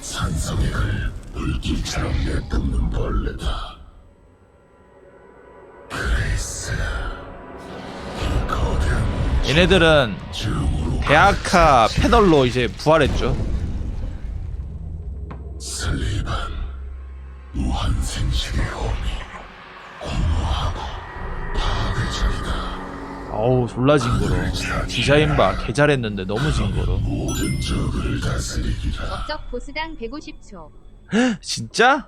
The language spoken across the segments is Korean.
산성액을 물길처럼 내뿜는 벌레다. 그레이스, 이 거대한 얘네들은 증오로 대학하 패널로 이제 부활했죠. 슬리반, 무한생식의 어우 졸라 징그러. 디자인 봐, 개 잘했는데 너무 징그러. 업적 보스당 150초. 진짜?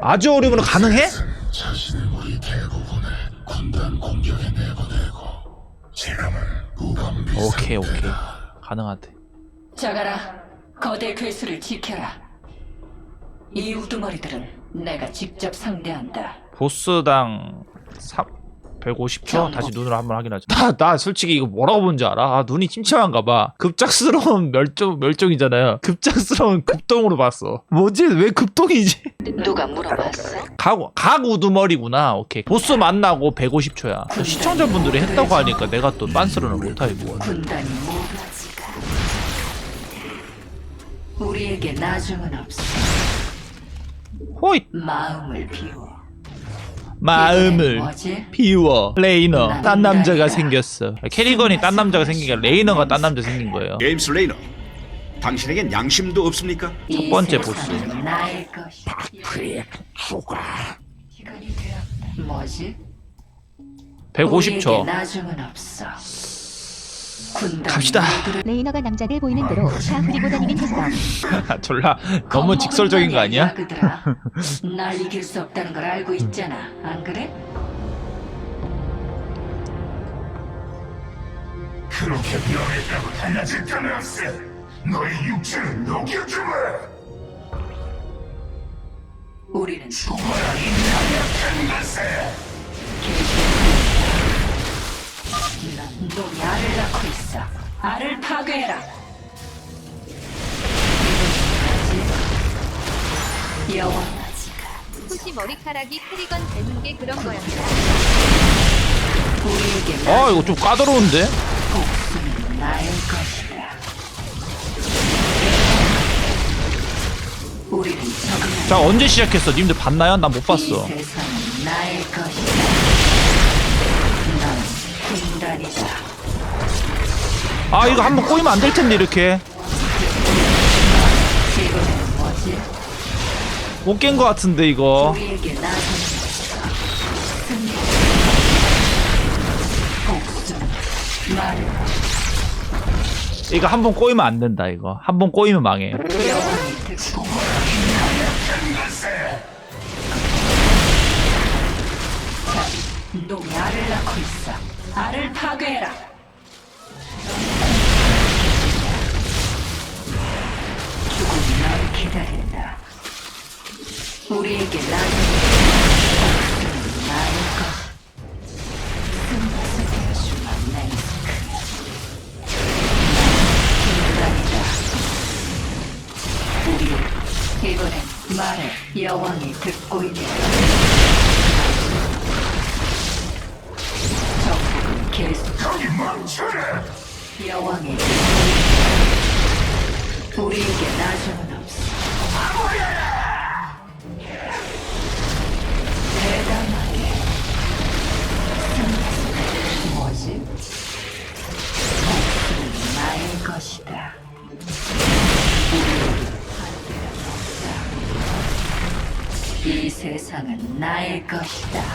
아주 어려우면 가능해? 자신의 무리 대부분을 군단 공격에 내보내고 지금은 무방비 오케이 오케이. 가능하대. 자가라, 거대 괴수를 지켜라. 이 우두머리들은 내가 직접 상대한다. 보스당 3 150초 다시 눈으로 한번 확인하자. 나, 나 솔직히 이거 뭐라고 본지 알아? 아, 눈이 침침한가 봐. 급작스러운 멸종 멸종이잖아요. 급작스러운 급동으로 봤어. 뭐지? 왜 급동이지? 누가 물어봤어? 각, 각 우두머리구나. 오케이. 보스 만나고 150초야. 시청자분들이 했다고 하니까 내가 또 빤스러는 못하고. 군단이 우리에게 나중은 없어. 호잇! 마음을 비워. 마음을? 비워. 레이너. 딴 남자가 생겼어. 캐리건이 딴 남자가 생긴 게 레이너가 딴 남자 생긴 거예요. 제임스 레이너, 당신에겐 양심도 없습니까? 첫 번째 보스. 되었다. 뭐지? 150초. 갑시다. 레이너가 남자들 보이는 대로 다 후리고 다니긴 했어. 졸라 너무 직설적인 거 아니야? 그들아. 날 이길 수 없다는 걸 알고 있잖아. 안 그래? 그렇게 명했다고 달라질 건 없어 너의 육체를 녹여주마 우리는 죽어라 이 나약한 것에 넌 놈이 알을 낳고 있어. 알을 파괴해라. 여왕 혹시 머리카락이 캐리건 닮은 게 그런 거였나? 우리에게 아 이거 좀 까다로운데? 복수는 나의 것이다. 우리는 적응할 자 언제 시작했어? 님들 봤나요? 나못이 봤어. 세상은 나의 것이다. 군단이다. 아 이거 한번 꼬이면 안 될 텐데 이렇게 이번엔 뭐지? 못 깬 거 같은데 이거. 우리에게. 이거 한 번 꼬이면 안 된다 이거. 한 번 꼬이면 망해. 여왕이 듣고 놈이 알을 낳고 있어. 알을 파괴해라. 죽음이 널 기다린다. 우리에게. 우리 이번엔 말해 여왕이 듣고 있다. 거기 멈춰라 있다. 우리에게 나중은 없어. 대담하게. 뭐지? 복수는 나의 것이다. 이 세상은 나의 것이다.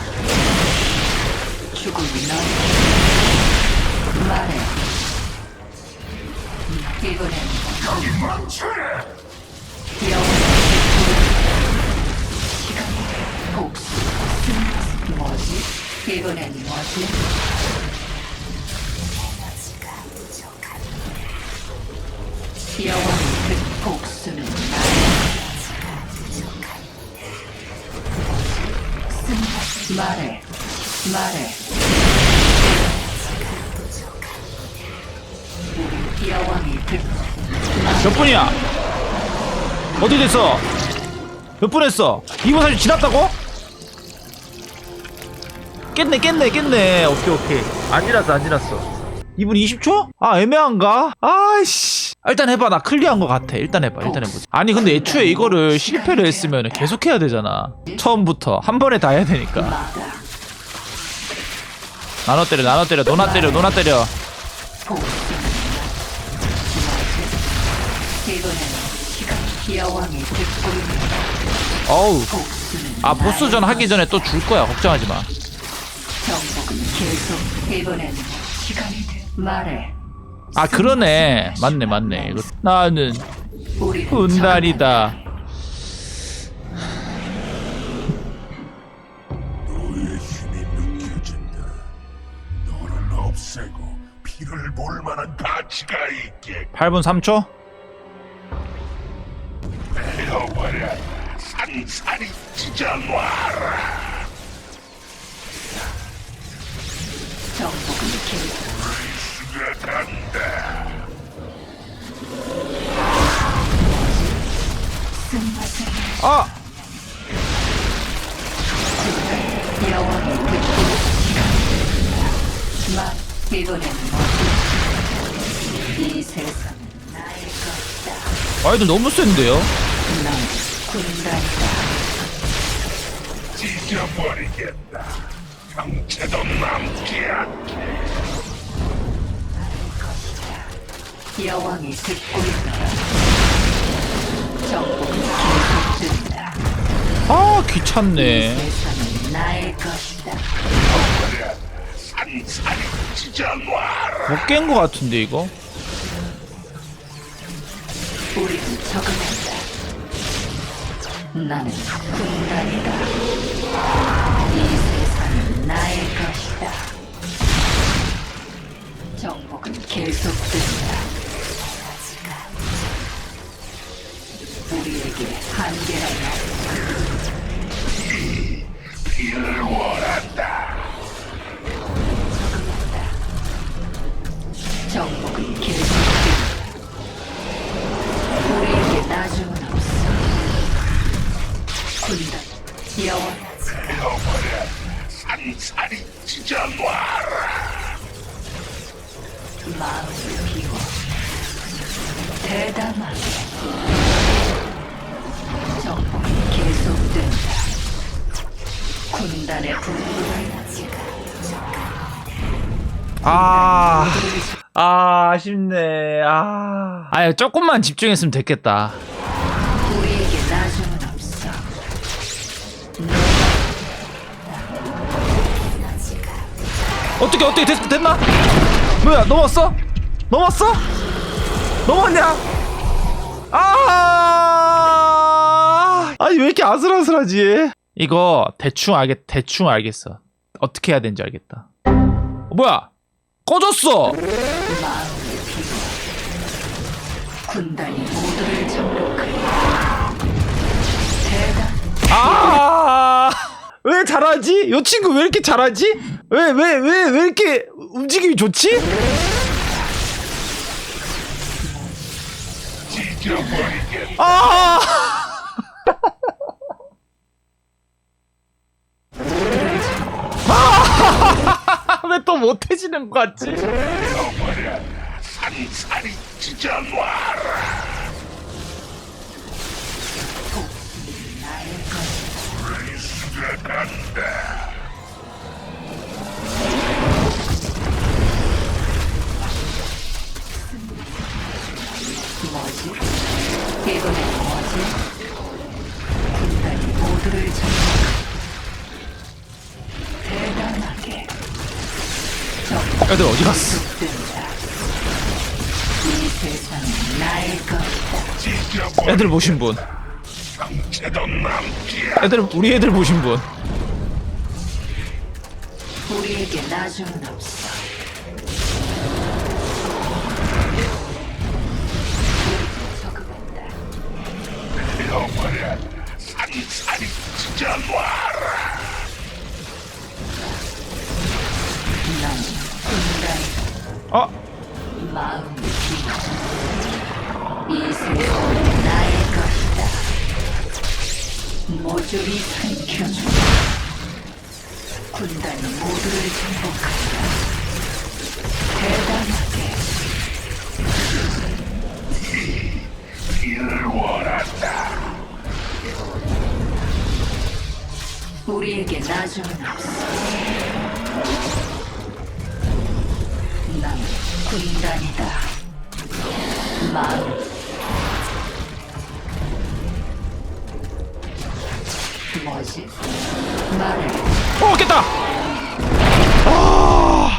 말해 여왕이 그몇 분이야? 어디 됐어? 몇 분 했어? 2분 30 지났다고? 깼네 깼네 깼네 오케이 오케이 안 지났어 안 지났어 2분 20초? 아 애매한가? 아이씨 아, 일단 해봐 나 클리어한 것 같아 일단 해봐 일단 해보자 아니 근데 애초에 이거를 실패를 했으면 계속 해야 되잖아 처음부터 한 번에 다 해야 되니까 나눠 때려 나눠 때려 노나 때려 노나 때려. 어우 아 보스전 하기 전에 또 줄 거야. 걱정하지 마. 아 그러네. 맞네 맞네. 나는 우리 분달이다 피를 볼 만한 가치가 있게 8분 3초 베어버려. 산산이 찢어놔라. 정복은 계속 들어간다. 쓴맛을 아 이번엔 뭐지? 이 세상은 나의 것이다 아이들 너무 센데요 난 군단이다 찢어버리겠다. 형체도 남지 않게. 여왕이 듣고 있노라 정복은 계속 된다 아이 귀찮네 세상은 나의 것이다 버려. 산산이 찢어놔라. 못 깬 거 같은데 이거 우리는 적응한다. 나는 군단이다. 이 세상은 나의 것이다. 정복은 계속된다. 우리에게 한계라면 아, 아, 아쉽네. 아. 아, 조금만 집중했으면 됐겠다. 우리에게 나중은 없어 어떻게, 어떻게 됐, 됐나? 뭐야, 넘었어? 넘었어? 넘었냐? 아! 아니, 왜 이렇게 아슬아슬하지? 이거, 대충 알겠, 대충 알겠어. 어떻게 해야 되는지 알겠다. 어, 뭐야? 꺼졌어! 아! 왜 잘하지? 이 친구 왜 이렇게 잘하지? 왜, 왜, 왜, 왜 이렇게 움직임이 좋지? 찢 다. 왜또 못해지는 것 같지? 산산이 찢어놔라. 들어간다. 애들 어디 갔어? 애들 보신 분. 애들, 우리 애들 보신 분. 우리에게 나중은 없어 베어버려. 산산이 찢어놔 어? 모조리 삼켜줘 군단 모두를 정복한다 대단하게 이를 원한다 우리에게 나중은 없어 군단이다. 마음. 뭐지? 말해. 어 깼다 아.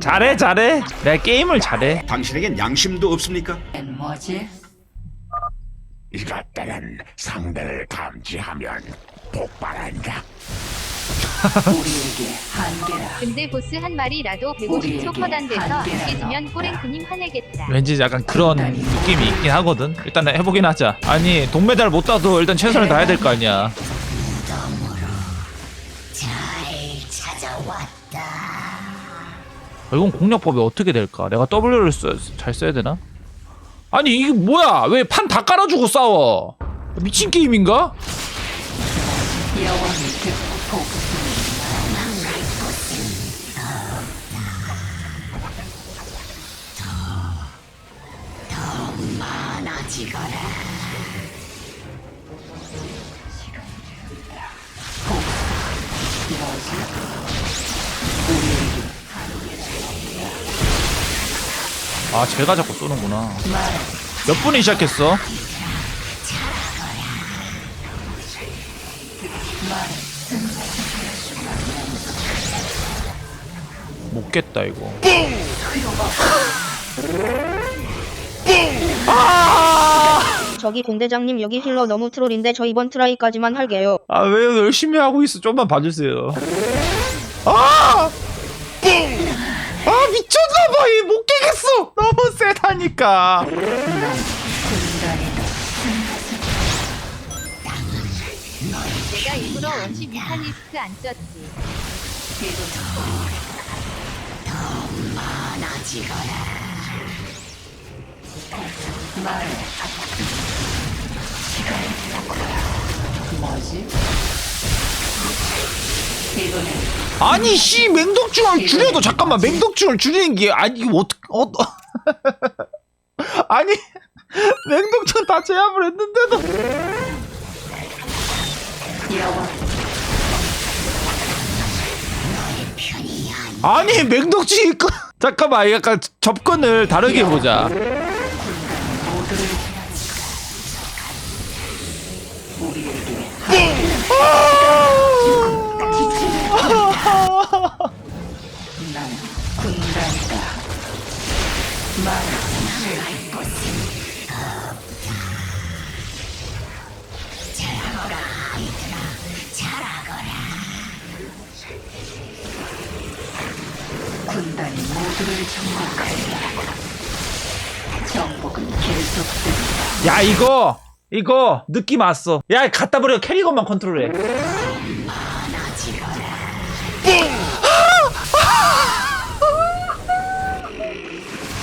잘해 잘해 내가 게임을 잘해 당신에겐 양심도 없습니까? 엔 뭐지? 이것들은 상대를 감지하면 폭발한다. 우리에게 한계라. 근데 보스 한 마리라도 150초 우리에게 퍼단돼서 한계란 깨지면. 꼬랭크님 화내겠다. 왠지 약간 그런 느낌이 있긴 하거든 일단 해보긴 하자 아니 동메달 못 따도 일단 최선을 다해야 될 거 아니야 아, 이건 공략법이 어떻게 될까? 내가 W를 써, 잘 써야 되나? 아니 이게 뭐야? 왜 판 다 깔아주고 싸워? 미친 게임인가? 여왕이 듣고 아 제가 자꾸 쏘는구나. 몇 분이 시작했어? 못 깼다 이거 저기 공대장님 여기 힐러 너무 트롤인데 저 이번 트라이까지만 할게요. 아 왜 열심히 하고 있어? 좀만 봐주세요. 아! 아 미쳤나봐. 이못 깨겠어. 너무 세다니까. 내가 일부러 원시 뮤탈리스트 안 썼지. 아니 씨 맹독충을 줄여도 잠깐만 맹독충을 줄이는 게 아니 이거 어떻게 어. 아니 맹독충 다 제압을 했는데도. 아니 맹독충 있고 잠깐만 약간 접근을 다르게 보자. 우리에게 난 군단이 모두를 정복한다. 정복은. 야 이거 이거 느낌 왔어. 야 갖다 버려. 캐리건만 컨트롤해.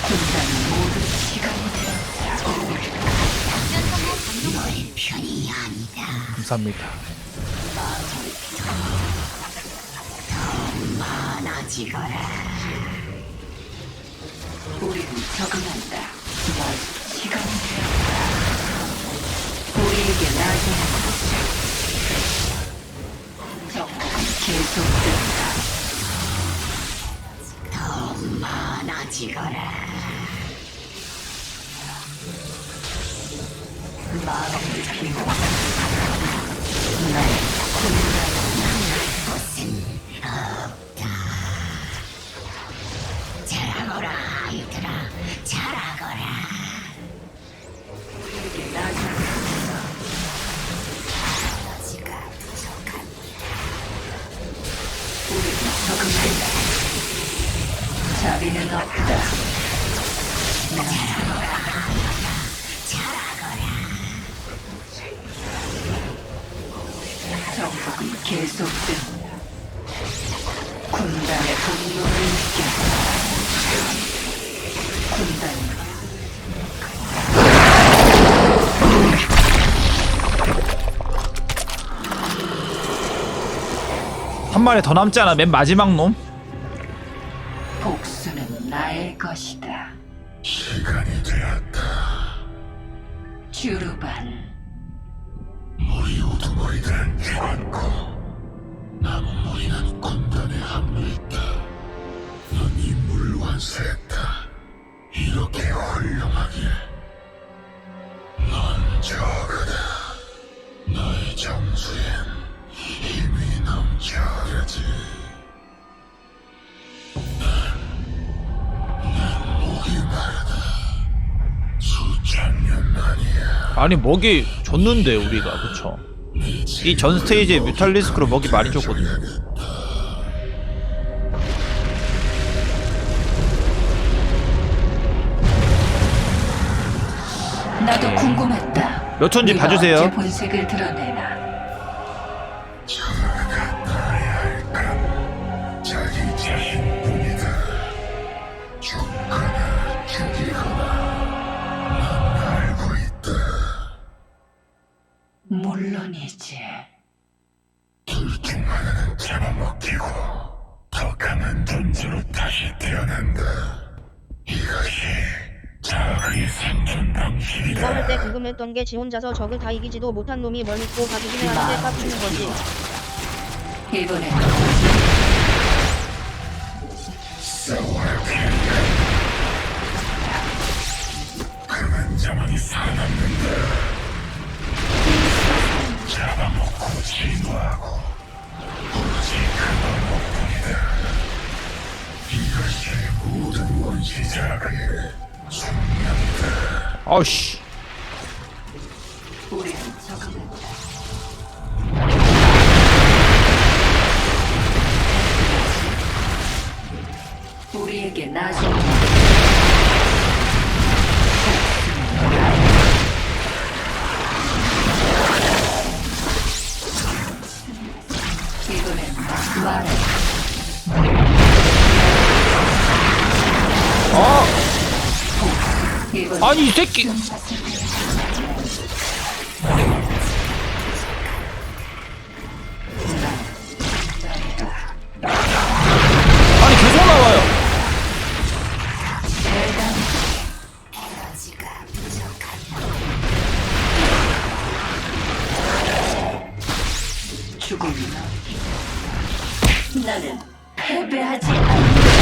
군단이 모두 시간이 감사합니다 우리는 적응한다. 넌 시간이 되었다. 우리에게 나중은 정복은 계속된다. 더 많아지거라. 비워. 난우 느껴. 군단이 한 마리 더 남지 않아? 맨 마지막 놈 것이다. 시간이 되었다. 슈르반 우리 우두머리들은 죽었고 남은 무리는 군단에 합류했다. 넌 임무를 완수했다. 이렇게 훌륭하게. 넌 저거다. 너의 정수엔 힘이 넘쳐야지. 아니 먹이 줬는데 우리가 그쵸 이 전 스테이지에 뮤탈리스크로 먹이 많이 줬거든요 나도 네. 궁금했다. 몇 촌지 네가 봐주세요. 본색을 드러내 물론이지. 둘중 하나는 잡아먹히고 더 강한 존재로 다시 태어난다. 이것이 자의 생존 방식이다. 싸울 때 궁금했던 게 지 혼자서 적을 다 이기지도 못한 놈이 뭘 믿고 봐주긴 하는데 깝치는 거지. 이번엔 싸워야 해 강한 자만이 살아남는다 먹고 진화하고 오로지 그것뿐이다 이것이 모든 원시자의 숙명이다 아우씨 아니 이 새끼 아니 계속 나와요 나는 패배하지 않는다.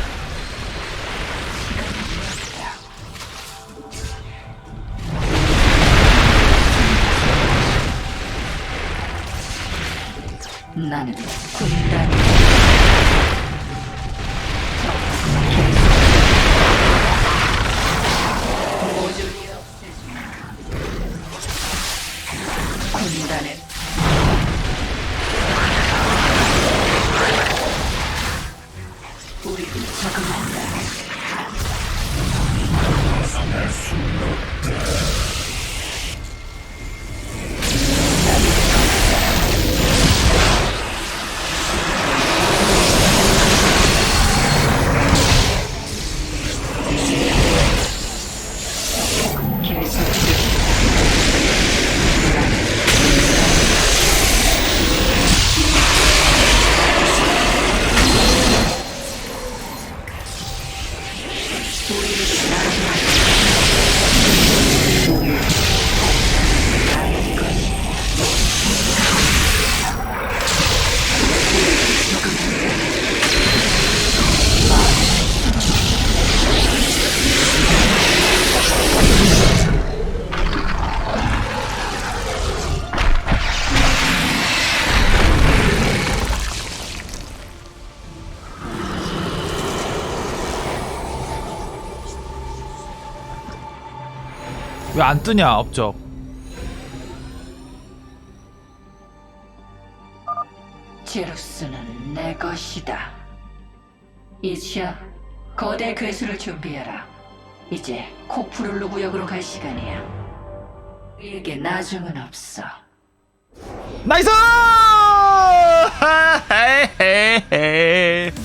나는 군단. 군단의 왜 안 뜨냐 업적 제루스는 내 것이다. 이치야, 거대 괴수를 준비해라. 이제 코프룰루 구역으로 갈 시간이야. 우리에게 나중은 없어. 나이스!